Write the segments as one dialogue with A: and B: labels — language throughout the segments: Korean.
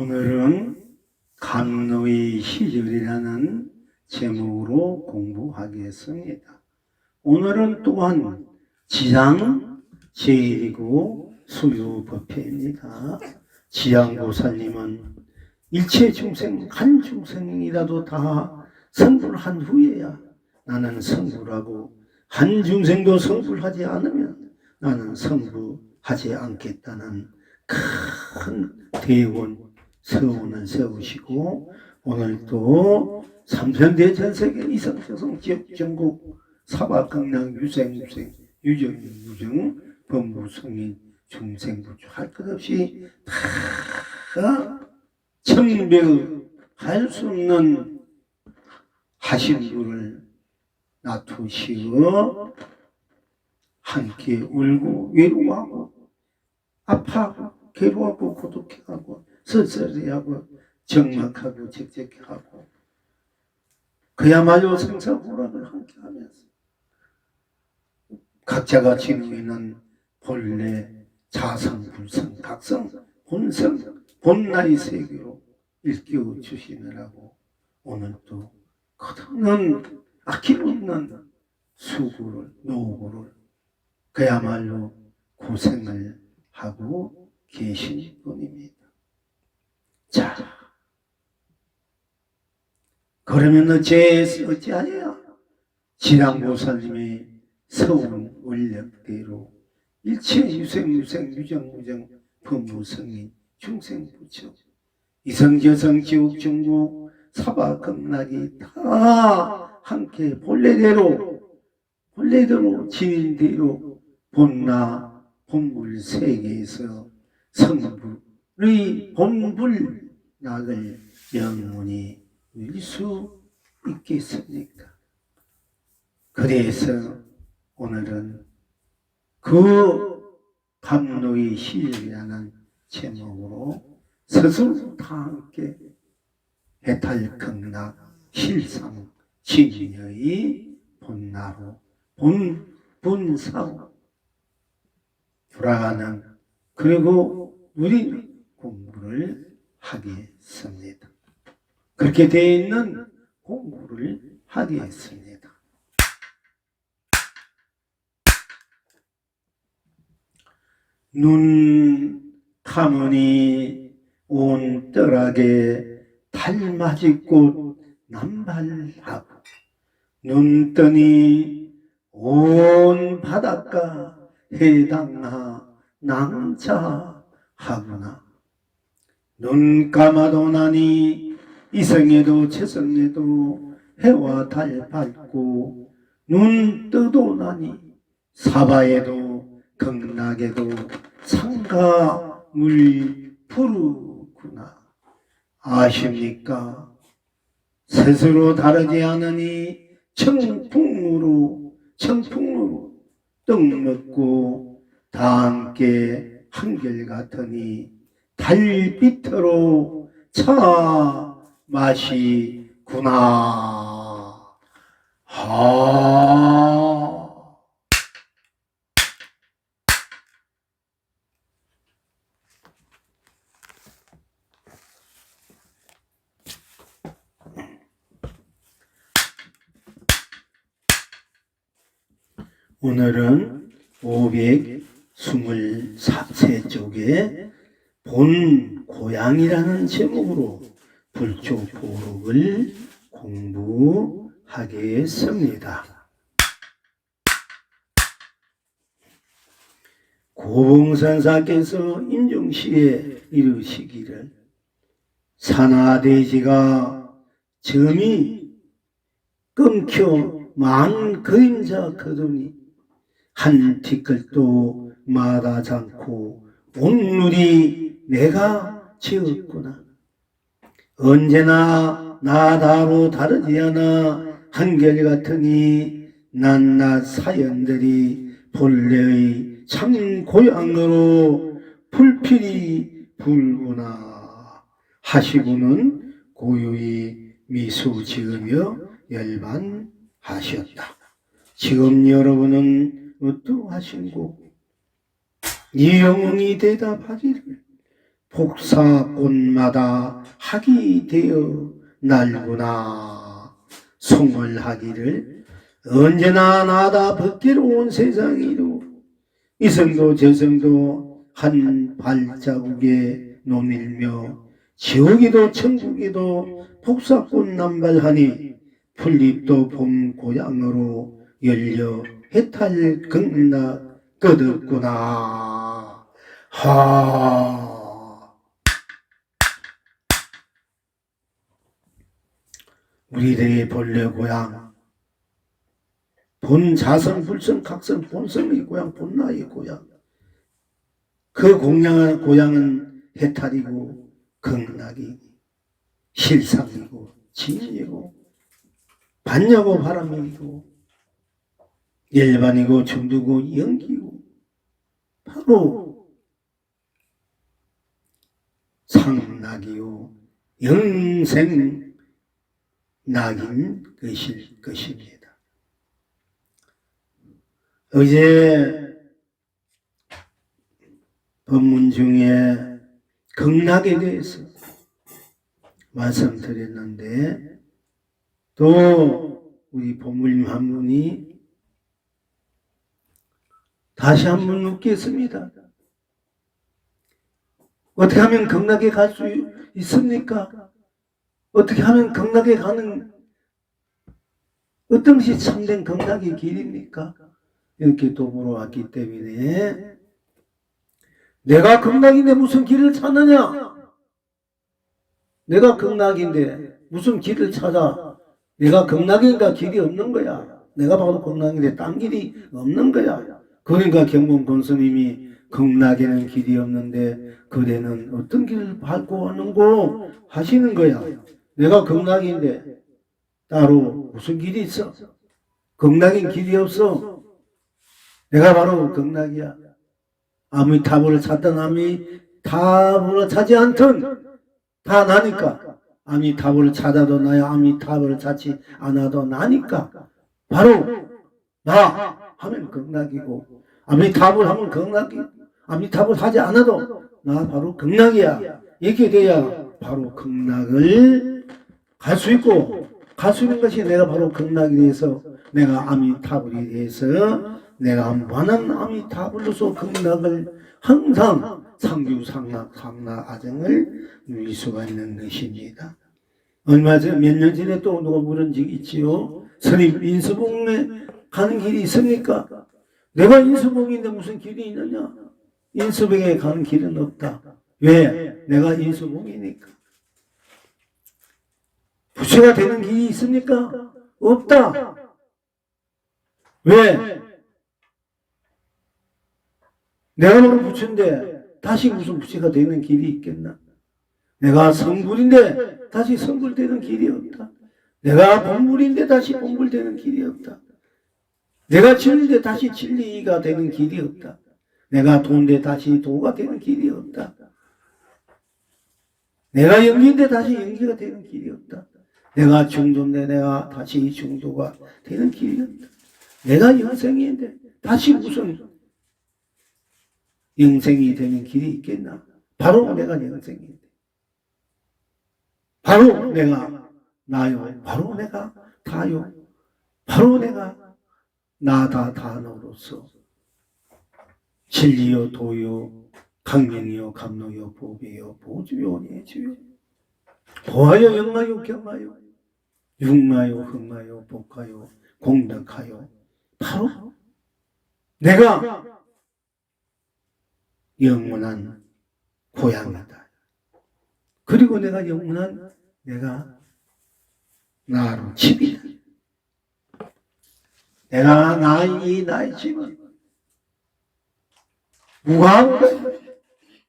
A: 오늘은 감노의 시절이라는 제목으로 공부하겠습니다. 오늘은 또한 지장 제일이고 수유법회입니다. 지양보살님은 일체 중생 한 중생이라도 다 성불한 후에야 나는 성불하고 한 중생도 성불하지 않으면 나는 성불하지 않겠다는 큰 대원 서원을 세우시고 오늘도 삼천대 전세계 이성조성 지역 전국 사박강남 유생 유생 유정 유정 법무성인 중생부주 할 것 없이 다 천배할 수 없는 하신 분을 놔두시어 함께 울고 외로워하고 아파하고 괴로워하고 고독해하고 쓸쓸해하고 적막하고 적적해하고 그야말로 생사불락을 함께하면서 각자가 지니고 있는 본래 자성, 불성, 각성, 본성, 본나의 세계로 일깨워 주시느라고 오늘도 거듭는 아낌없는 수고를 노고를 그야말로 고생을 하고 계신 분입니다. 자, 그러면 어째 어찌하여 지랑 보살님의 서운 원력대로 일체 유생 유생 유정 무정 법무성인 중생 부처 이성저성 지옥 중국 사바급락이 다 함께 본래대로 본래대로 진인대로 본나 본불 세계에서 성불 의 본불 낙을 영원히 누릴 수 있겠습니까? 그래서 오늘은 그 감로의 시력이라는 제목으로 스스로 다 함께 해탈극락 실상 진여의 본나로 본 본사로 돌아가는 그리고 누리는 공부를 하겠습니다. 그렇게 되어 있는 공부를 하겠습니다. 눈 감으니 온 떨하게 달맞이 꽃 남발하고 눈 뜨니 온 바닷가 해당나 낭자하구나 눈 감아도 나니 이성에도 최성에도 해와 달 밝고 눈 뜨도 나니 사바에도 극락에도 상가 물 푸르구나 아십니까? 스스로 다르지 않으니 청풍으로 청풍으로 떡 먹고 다 함께 한결 같으니 달빛으로 차 마시구나. 하. 오늘은 523쪽에 본 고향이라는 제목으로 불초보록을 공부하겠습니다. 고봉선사께서 인종시에 이르시기를 산하대지가 점이 끊겨 만 그림자 거두니 한 티끌도 마다지 않고 온누리 내가 지었구나. 언제나 나다로 다르지 않아 한결같으니 낱낱 사연들이 본래의 참 고향으로 불필이 불구나 하시고는 고요히 미소 지으며 열반하셨다. 지금 여러분은 어떠하신고 이 영웅이 대답하기를 복사꽃마다 학이 되어 날구나. 송을 하기를 언제나 나다 벗기로 온 세상이로. 이성도 저성도 한 발자국에 논일며 지옥이도 천국이도 복사꽃 남발하니 풀잎도 봄 고향으로 열려 해탈 극락 끝없구나. 하 우리들의 본래 고향. 본 자성 불성 각성 본성의 고향 본나의 고향. 그 공양한 고향은 해탈이고 극락이고 실상이고 진리고 반야고 바람이고 일반이고 중두고 연기고 바로 상락이요. 영생 낙인 것일 것입니다. 어제 법문 중에 극락에 대해서 말씀드렸는데 또 우리 법무님 한 분이 다시 한 번 묻겠습니다. 어떻게 하면 극락에 갈 수 있습니까? 어떻게 하면 극락에 가는 어떤 것이 참된 극락의 길입니까? 이렇게 또 물어왔기 때문에 내가 극락인데 무슨 길을 찾느냐? 내가 극락인데 무슨 길을 찾아? 내가 극락인가 길이 없는 거야. 내가 바로 극락인데 딴 길이 없는 거야. 그러니까 경문 권스님이 극락에는 길이 없는데 그대는 어떤 길을 밟고 왔는고 하시는 거야. 내가 극락인데 따로 무슨 길이 있어? 극락인 길이 없어. 내가 바로 극락이야. 아무리 답을 찾든 아무리 답을 찾지 않든 다 나니까 아무리 답을 찾아도 나야 아무리 답을 찾지 않아도 나니까 바로 나 하면 극락이고 아무리 답을 하면 극락이 아무리 답을 하지 않아도 나 바로 극락이야 이렇게 돼야 바로 극락을 갈수 있고 갈 수 있는 것이 내가 바로 극락이 돼서 내가 아미타불이 돼서 내가 완한 아미타불로서 극락을 항상 상규 상락 상락 아정을 누릴 수가 있는 것입니다. 얼마 전 몇 년 전에 또 누가 물은 적이 있지요. 스님 인수봉에 가는 길이 있습니까? 내가 인수봉인데 무슨 길이 있느냐? 인수봉에 가는 길은 없다. 왜? 내가 인수봉이니까. 부처가 되는 길이 있습니까? 없다. 왜? 내가 바로 부처인데 다시 무슨 부처가 되는 길이 있겠나? 내가 성불인데 다시 성불되는 길이 없다. 내가 본불인데 다시 본불되는 길이 없다. 내가 진리인데 다시 진리가 되는 길이 없다. 내가 도인데 다시 도가 되는 길이 없다. 내가 영기인데 다시 영기가 되는 길이 없다. 내가 중도인데 내가 다시 중도가 되는 길이 없다. 내가 영생인데 다시 무슨 영생이 되는 길이 있겠나? 바로 내가 영생인데. 바로 내가 나요. 바로 내가 다요. 바로 내가 나다 단어로서 진리요 도요 강명이요 감로요 보배요 보주요 예주요 보아요 영마요 경마요 육마요 흑마요 복하요 공덕하요 바로 내가 영원한 고향이다. 그리고 내가 영원한 내가 나로 집이다. 내가 나이 나의 집은 무가부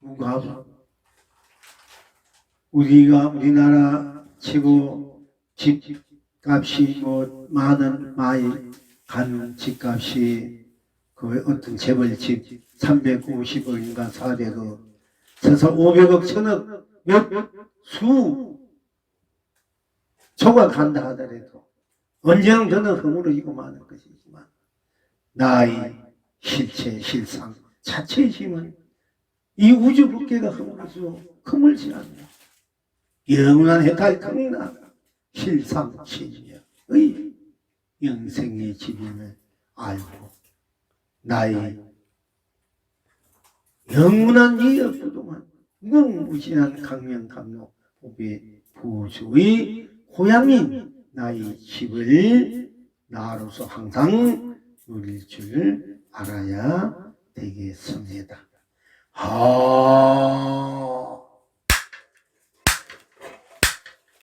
A: 무가부 우리가 우리나라 최고 집값이 뭐 많은 많이 가는 집값이 그 어떤 재벌집 350억인가 400억 쳐서 500억 천억 몇수 조각한다 하더라도 언제는 저는 허물어지고 마는 것이지만 나의 실체 실상 자체의 힘은 이 우주 법계가 허물어서 허물지 않냐. 영원한 해탈 극락 실상치의 영생의 지림을 알고 나의 영원한 이업 부동한 무무진한 강명감로 법의 부주의 고향인 나의 집을 나로서 항상 누릴 줄 알아야 되겠습니다. 아.